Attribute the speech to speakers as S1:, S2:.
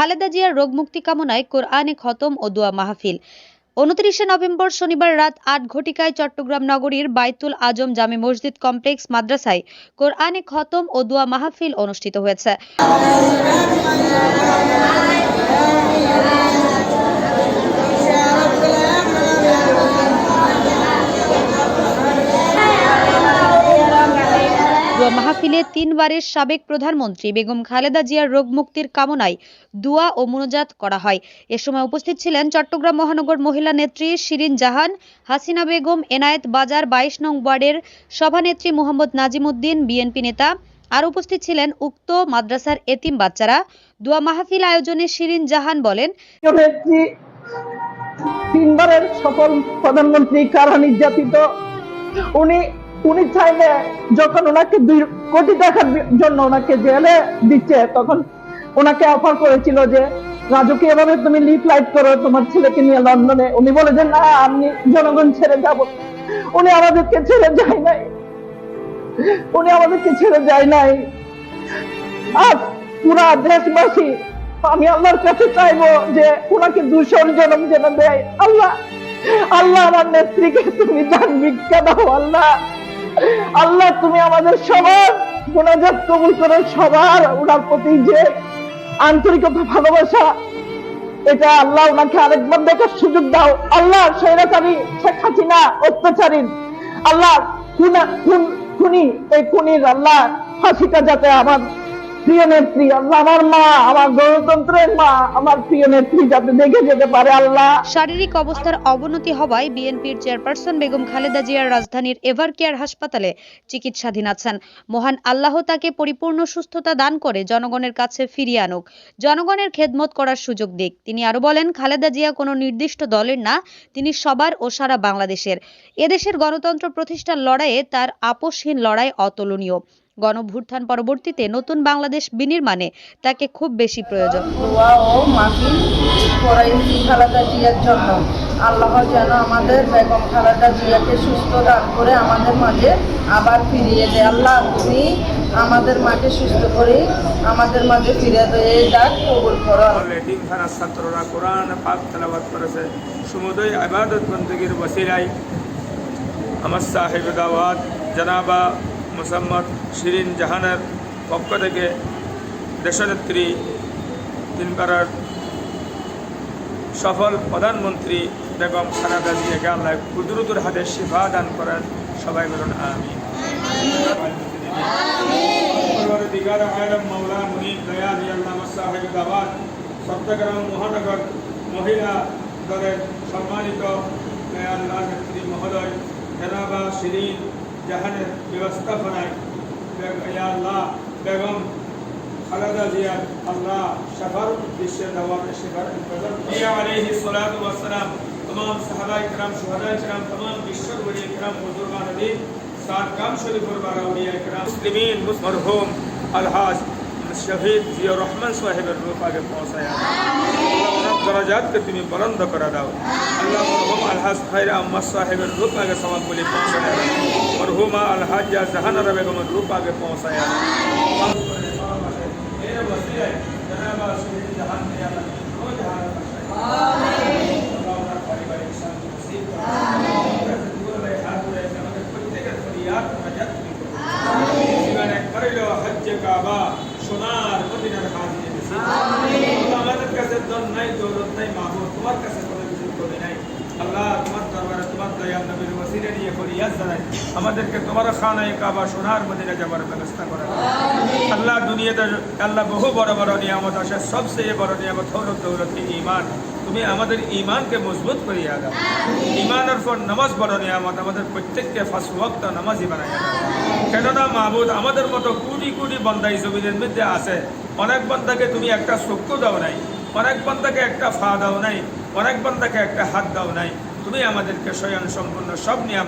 S1: খালেদা জিয়ার রোগ মুক্তি কামনায় কোরআনে খতম ও দোয়া মাহফিল। উনত্রিশে নভেম্বর শনিবার রাত আট ঘটিকায় চট্টগ্রাম নগরীর বাইতুল আজম জামে মসজিদ কমপ্লেক্স মাদ্রাসায় কোরআনে খতম ও দোয়া মাহফিল অনুষ্ঠিত হয়েছে। মাহফিলে তিনবারের সাবেক প্রধানমন্ত্রী বেগম খালেদা জিয়ার রোগ মুক্তির কামনায় দোয়া ও মোনাজাত করা হয়। এ সময় উপস্থিত ছিলেন চট্টগ্রাম মহানগর মহিলা নেত্রী শিরিন জাহান, হাসিনা বেগম, এনায়েত বাজার বাইশ নং ওয়ার্ডের সভানেত্রী মোহাম্মদ নাজিমুদ্দিন, বিএনপি নেতা। আর উপস্থিত ছিলেন উক্ত মাদ্রাসার এতিম বাচ্চারা। দোয়া মাহফিল আয়োজনে শিরিন জাহান বলেন
S2: তিনবারের সফল প্রধানমন্ত্রী কারা নির্যাতিত? উনি উনি চাইলে যখন ওনাকে দুই কোটি টাকার জন্য ওনাকে জেলে দিচ্ছে, তখন ওনাকে অফার করেছিল যে রাজুকে এভাবে তুমি করো? তোমার ছেলেকে নিয়ে লন্ডনে। উনি বলে যে, না, আমি জনগণ ছেড়ে যাব। উনি আমাদেরকে ছেড়ে যায় নাই। উনি আমাদেরকে ছেড়ে যায় নাই। আজ পুরা দেশবাসী, আমি আল্লাহর কাছে চাইব যে ওনাকে দূষণ জনম যেন দেয়। আল্লাহ আল্লাহ আমার নেত্রীকে তুমি দান ভিক্ষা দাও, আল্লাহ। আল্লাহ, তুমি আমাদের সবার মোনাজাত কবুল করো সবার ওনার প্রতি যে আন্তরিকতা, ভালোবাসা, এটা আল্লাহ ওনাকে আরেকবার দেখার সুযোগ দাও। আল্লাহ সৈরাচারী শেখ হাসিনা, অত্যাচারী, আল্লাহ খুনা, এই খুনির আল্লাহ, ফাঁসিটা যাতে আমার প্রিয় নেত্রী, আল্লাহ আমার মা, আমার গণতন্ত্রের মা, আমার প্রিয় নেত্রী, যাতে দেখে যেতে পারে আল্লাহ।
S1: শারীরিক অবস্থার অবনতি হওয়ায় বিএনপির চেয়ারপারসন বেগম খালেদা জিয়ার রাজধানীর এভার কেয়ার হাসপাতালে চিকিৎসাধীন আছেন। মহান আল্লাহ তাকে পরিপূর্ণ সুস্থতা দান করে জনগণের কাছে ফিরিয়ে আনুক। জনগণের খেদমত করার সুযোগ দিক। তিনি আরও বলেন, খালেদা জিয়া কোনো নির্দিষ্ট দলের না, তিনি সবার ও সারা বাংলাদেশের। এদেশের গণতন্ত্র প্রতিষ্ঠার লড়াইয়ে তার আপোষহীন লড়াই অতুলনীয়। গণভ্যুত্থান পরবর্তীতে নতুন বাংলাদেশ বিনির্মাণে তাকে খুব বেশি প্রয়োজন।
S3: জন্য। আল্লাহ যেন আমাদের বেগম খালেদা জিয়াকে সুস্থ দান করে আমাদের মাঝে আবার ফিরিয়ে দেয়। আল্লাহ তুমি আমাদের মাকে সুস্থ করে আমাদের মাঝে ফিরে দেয়। এই ডাক কবুল করো।
S4: লেটিং থানার ছাত্ররা কোরআন পাক তেলাবাদ করেছে। সমুদয় আবাদত বন্দগীর বসিরাই। আমার সাহেব দাওয়াত জানাবা মোসাম্মদ শিরিন জাহানের পক্ষ থেকে দেশনেত্রী তিনবারার সফল প্রধানমন্ত্রী বেগম খালেদা জিয়াকে আল্লাহ কুদরতুর হাতে শিফা দান করেন। সবাই বলুন আমি চট্টগ্রাম মহানগর মহিলা দলের সম্মানিত আল্লাহ নেত্রী মহোদয়, জনাবা শিরিন জাহানের ব্যবস্থাপনায় আল্লাহ বেগম খালেদা জিয়ার আল্লাহ সাফার উদ্দেশ্যে দাওয়াতে সেবার আলহি সালাত ওয়াসালাম তমাম সাহাবা ইকরাম সুহাদা ইকরাম তমাম বিশ্বর বলি ইকরাম বুজুর্গান আলী সার কাম শরীফুর বারা উলিয়া ইকরাম মুসলিমিন মরহুম আলহাজ শহীদ জিয়া রহমান সাহেবের রূপ আগে পৌঁছায়া। আল্লাহ ওনার দরাজাতকে তুমি বলন্দ করে দাও আল্লাহ মরহুম আলহাজ খাইরা আম্মা সাহেবের রূপ আগে সমাজ বলে পৌঁছায় দাও মরহুমা আলহাজা জাহানারা বেগমের রূপ আগে পৌঁছায়া এর নাই মাহবুব তোমার কাছে কোনো কিছু করি নাই। আল্লাহ তোমার দরবারে তোমার দয়াল নবীর ওসিলে নিয়ে ফরিয়াদ জানাই আমাদেরকে তোমার খানায় কাবা সোনার মদিনা যাবার ব্যবস্থা করে। আল্লাহ দুনিয়াতে আল্লাহ বহু বড় বড় নিয়ামত আসে সবচেয়ে বড় নিয়ামত হল দৌলত ইমান তুমি আমাদের ইমানকে মজবুত করিয়া দাও। ইমানের পর নামাজ বড় নিয়ামত আমাদের প্রত্যেককে ফার্স্ট ওয়াক্ত নামাজই বানাইয়া দাও। কেননা মাহবুদ আমাদের মতো কোটি কোটি বন্দাই জমিনের মধ্যে আছে। অনেক বন্দাকে তুমি একটা চক্ষু দাও নাই। অনেক বন্দাকে একটা ফা দাও নাই অনেক বন্দাকে একটা হাত দাও নাই। তুমি আমাদেরকে স্বয়ং সম্পূর্ণ সব নিয়ামত